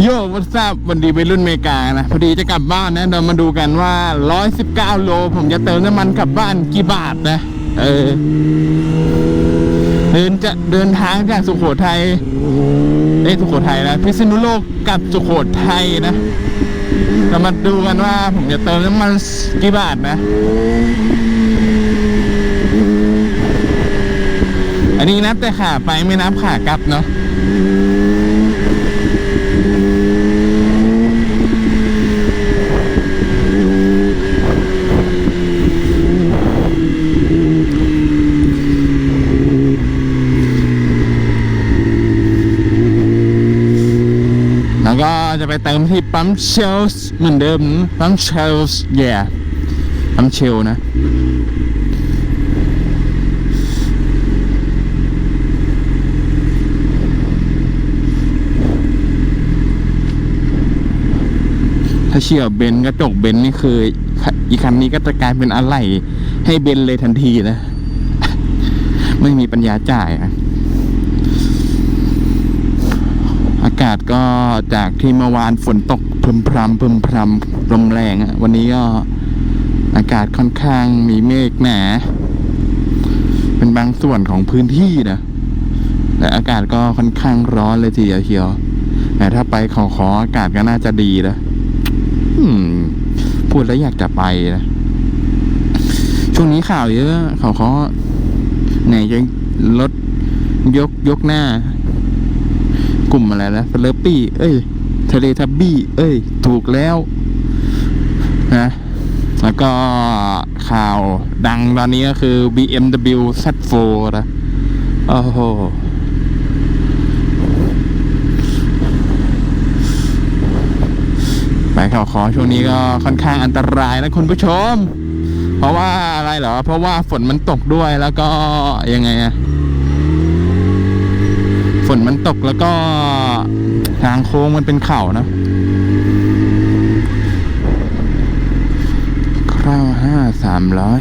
โย่วัสบวันดีไปรุ่นเมกานะ พอดีจะกลับบ้านนะเรามาดูกันว่า 119 โล ผมจะเติมน้ำมันกลับบ้านกี่บาทนะ เออ เดินจะเดินทางจากสุโขทัยเอ้สุโขทัยนะพิษณุโลกกลับสุโขทัยนะเรามาดูกันว่าผมจะเติมน้ำมันกี่บาทนะ อันนี้นับแต่ขาไปไม่นับขากลับเนาะ แล้วก็จะ ไปเติมที่ปั๊มเชลส์เหมือนเดิมปั๊มเชลส์แย่ปั๊มเชลนะถ้าเชี่ยวเบนกระจกเบนนี่คืออีกคันนี้ก็จะกลายเป็นอะไรให้เบนเลยทันทีนะ ไม่มีปัญญาจ่ายอะ อากาศก็จากที่เมื่อวานฝนตกพึมพรำพึมพรำลมแรงอะวันนี้ก็อากาศค่อนข้างมีเมฆหนาเป็นบางส่วนของพื้นที่นะแต่อากาศก็ค่อนข้างร้อนเลยทีเดียวเชียวแต่ถ้าไปเขอขออากาศก็น่าจะดีนะพูดแล้วอยากจะไปนะช่วงนี้ข่าวเยอะเขาขอไหนจะรถยกยกหน้า กลุ่มอะไรนะเฟลปี้ เอ้ยทะเลทับบี้ เอ้ย ถูกแล้ว นะ แล้วก็ข่าวดังตอนนี้ก็คือ BMW Z4 นะโอ้โหไปข่าวขอช่วงนี้ก็ค่อนข้างอันตรายนะคุณผู้ชม เพราะว่าอะไรเหรอ เพราะว่าฝนมันตกด้วยแล้วก็ยังไงอะ นมันตกแล้วก็ทางโค้งมันเป็นเข่านะเก้าห้าสามร้อย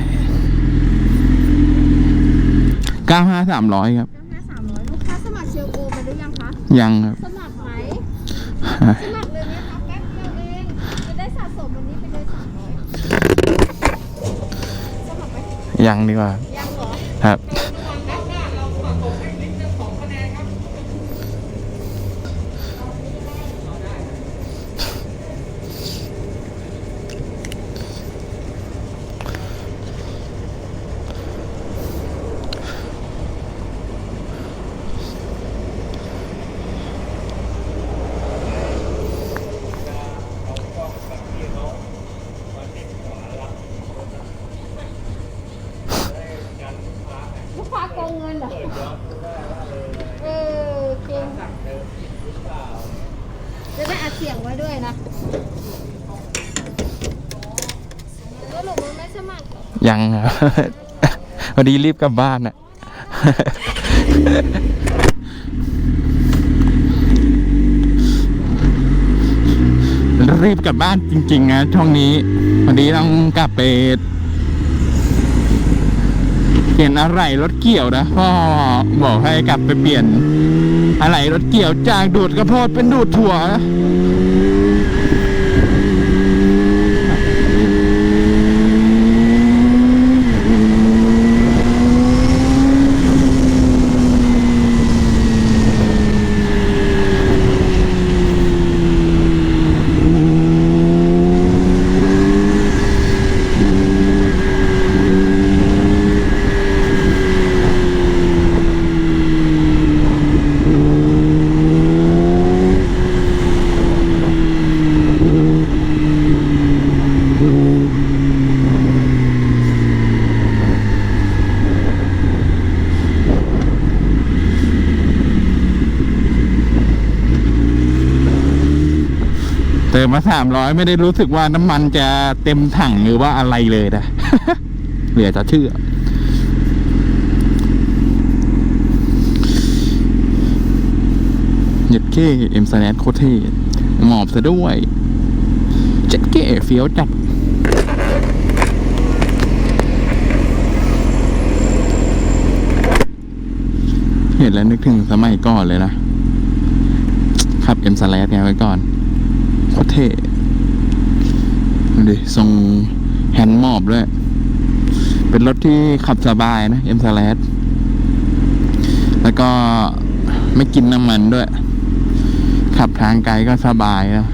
เก้าห้าสามร้อยครับห้าสามร้อยลูกค้าสมัครเชลโกไปหรือยังคะ ยังครับ สมัครไหม สมัครเลยไหมคะแป๊บเดียวเอง จะได้สะสมวันนี้ไปเลยสามร้อยสมัครไหมยังดีกว่า ยังเหรอ ครับ ลูกค้าโกงเงินเหรอเออเก่งจะได้อัดเสียงไว้ด้วยนะแล้วหนูมันไม่สมัครเหรอ ยังครับพอดีรีบกลับบ้านน่ะรีบกลับบ้านจริง ๆ นะช่วงนี้พอดีต้องกลับไปเปลี่ยนอะไรรถเกี่ยวนะพ่อบอกให้กลับไปเปลี่ยน อะไรรถเกี่ยวจากดูดกระโพดเป็นดูดถั่วนะ มาสามร้อยไม่ได้รู้สึกว่าน้ำมันจะเต็มถังหรือว่าอะไรเลยนะเหลือจะเชื่อเจ็ดเก้เอ็มสแนทโคเทหมอบซะด้วยเจ็ดเก้เฟี้ยวจัดเห็นแล้วนึกถึงสมัยก่อนเลยนะครขับเอ็มสแลดไงไว้ก่อน ตรเท่ดิทรงแฮนด์มอบด้วย เป็นรถที่ขับสบายนะเอ็มสแลดแล้วก็ไม่กินน้ำมันด้วย ขับทางไกลก็สบายนะ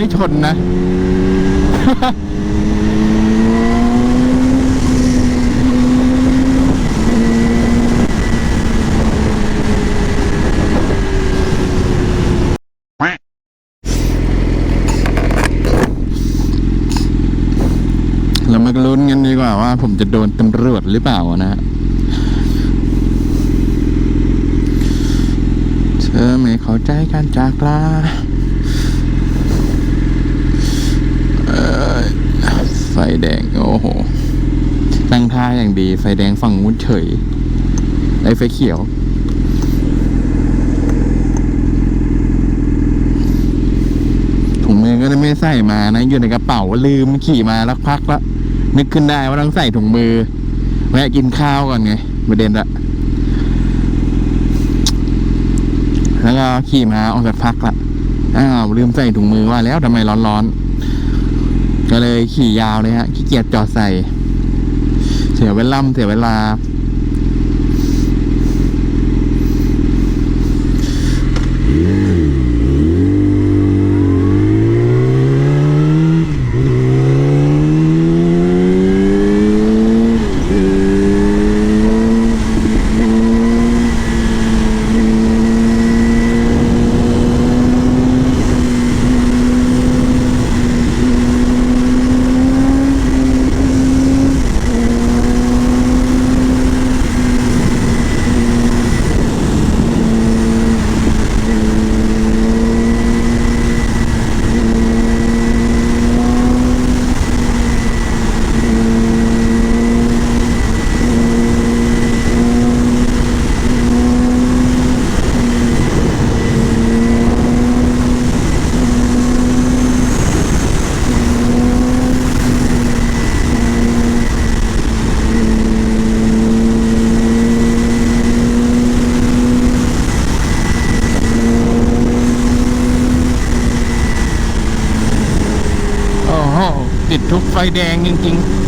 นี่ชนนะ เรามาลุ้นกันดีกว่าว่า ผมจะโดนตำรวจหรือเปล่านะฮะเธอไม่เข้าใจการจากลาเอ่อไฟ แดง โอ้โห ตั้งท่าอย่างดี ไฟแดงฝั่งนู้นเฉย ไอ้ไฟเขียว ถุงมือก็ไม่ใส่มานะ อยู่ในกระเป๋าลืมขี่มาล้วพักล้วนึกขึ้นได้ว่าต้องใส่ถุงมือ แวะกินข้าวก่อนไงประเด็นละแล้วก็ขี่มาออกจากพักละอ้าวลืมใส่ถุงมือว่าแล้วทำไมร้อนๆ ก็เลยขี่ยาวเลยฮะขี้เกียจจอดใส่ เสียเวลาเสียเวลา โอ้โห ติด ทุกไฟแดงจริง ๆ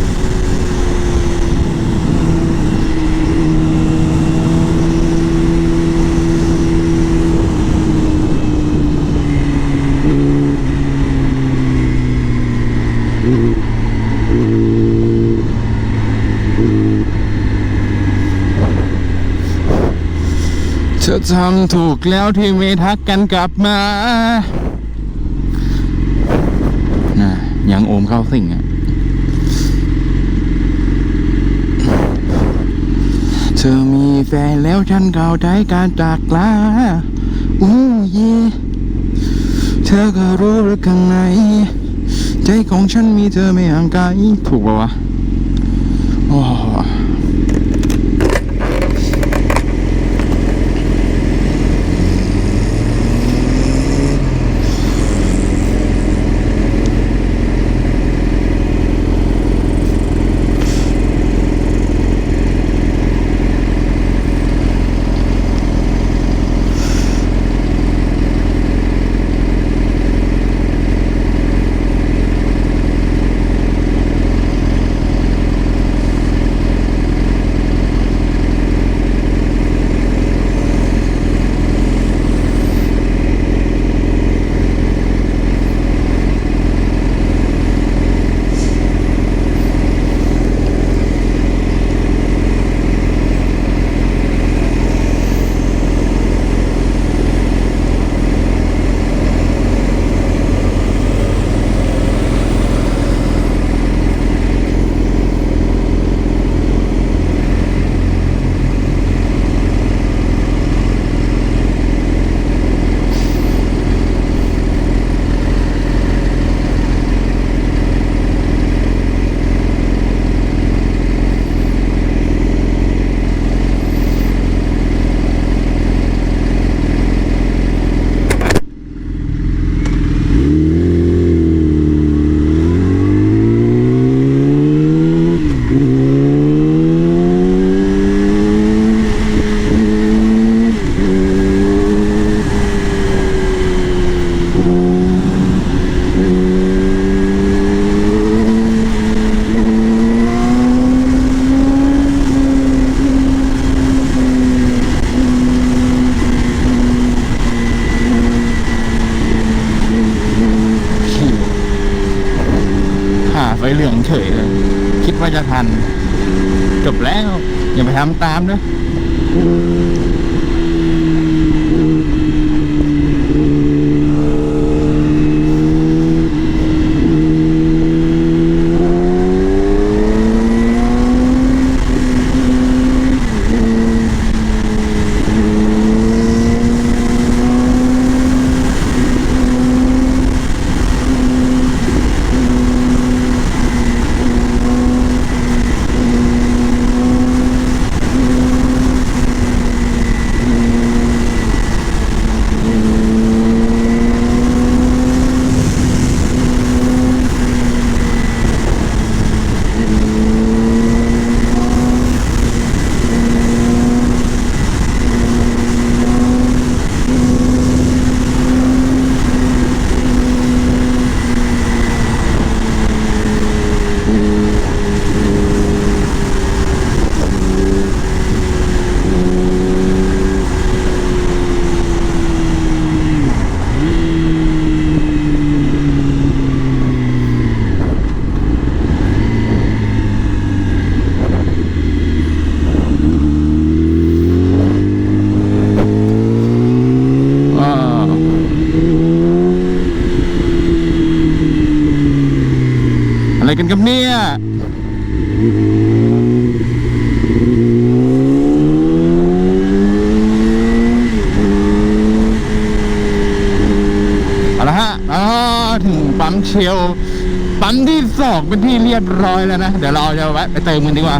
เธอทำถูกแล้วที่ไม่ทักกันกลับมาน่ะยังโอมเข้าสิ่งอะ เธอมีแฟนแล้วฉันเกาใจการจากลาอู้เย่เธอก็รู้หรือข้างในใจของฉันมีเธอไม่ห่างไกลถูกปะวะโอ้ำต ไรกันกับเนี่ยเอาละฮะอ๋อถึงปั๊มเชลปั๊มที่สองเป็นที่เรียบร้อยแล้วนะ เดี๋ยวเราจะแวะไปเติมกันดีกว่า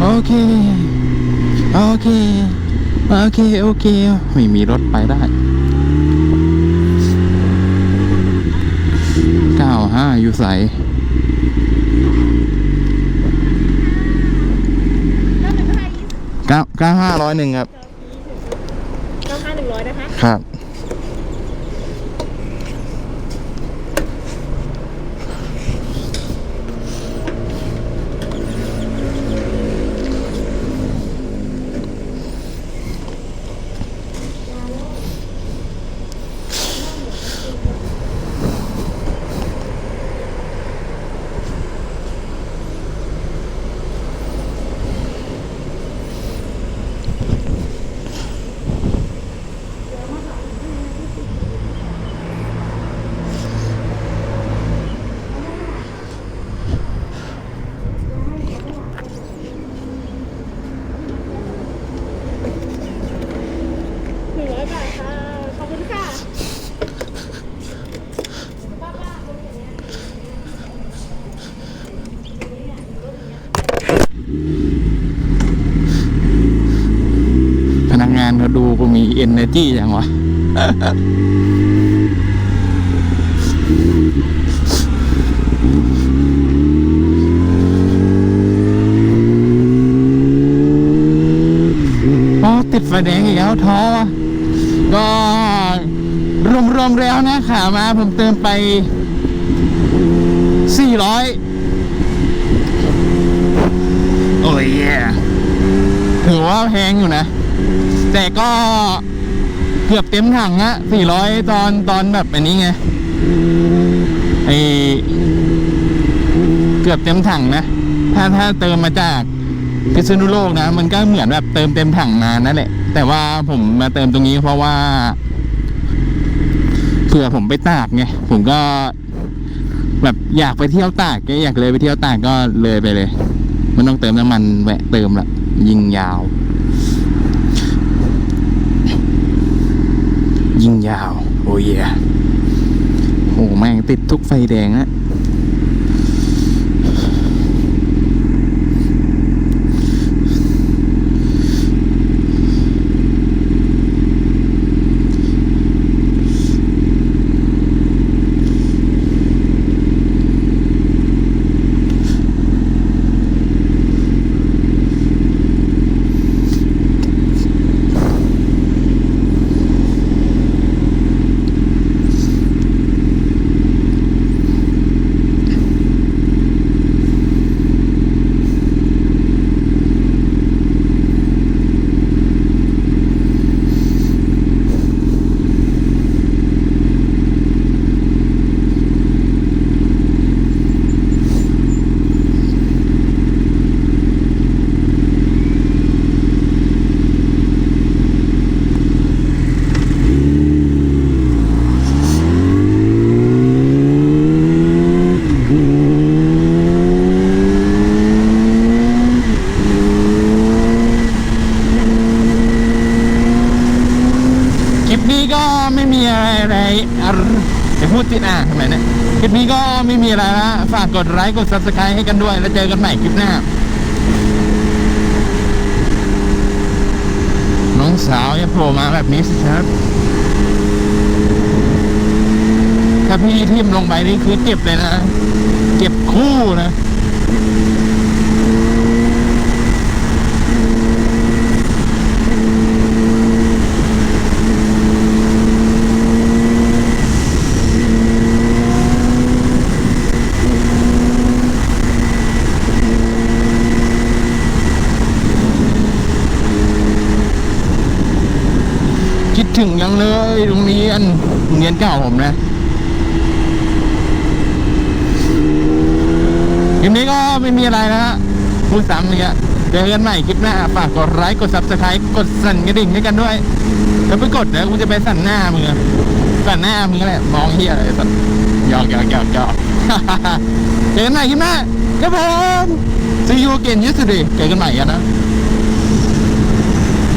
โอเค โอเค โอเค โอเค ไม่มีรถไปได้ เก้า ห้าอยู่ใสเก้าหนึ่งห้ายี่สิบเก้าเก้าห้าร้อยหนึ่งครับเก้าห้าหนึ่งร้อยนะคะ ครับ หนึ่งร้อยบาทค่ะ ขอบคุณค่ะ พนักงานเขา ดูกูมี energy อย่างวะอ๋อติดไฟแดงอีกแล้วท้อวะก็รวมๆแล้วนะขามาผมเติมไป 400 โอ้ยถือว่าแพงอยู่นะ แต่ก็ กือบเต็มถังอะ400ตอนตอนแบบอันนี้ไงไอเกือบเต็มถังนะ ถ้าถ้าเติมมาจากพิษณุโลกนะ มันก็เหมือนแบบเติมเต็มถังมานั่นแหละ แต่ว่าผมมาเติมตรงนี้เพราะว่าเผื่อผมไปตากไง ผมก็ แบบอยากไปเที่ยวตากก็อยากเลยไปเที่ยวตากก็เลยไปเลย มันต้องเติมน้ำมันแวะเติมละยิงยาว ยิงยาว โอ้ยโอ้แม่งติดทุกไฟแดงนะ อะไรนะฝากกดไลค์กด subscribe ให้กันด้วย แล้วเจอกันใหม่คลิปหน้า น้องสาวอย่าโผล่มาแบบนี้สิครับ ถ้าพี่ทิ่มลงไปนี่คือเจ็บเลยนะ เจ็บคู่นะ คิดถึงยังเลยตรงนี้อันโรงเรียนเก่าผมนะคลิปนี้ก็ไม่มีอะไรนะฮะพูดซ้ำเนี่ยเจอกันใหม่คลิปหน้าฝากกดไลค์กด subscribe กดสั่นกระดิ่งให้กันด้วยแล้วไปกดเดี๋ยวกูจะไปสั่นหน้ามึงอะสั่นหน้ามึงแหละมองเฮียอะไรสั่นหยอกหยอกหยอกหยอกเจอกันใหม่คลิปหน้าครับผม see you again yesterday เจอกันใหม่กันนะ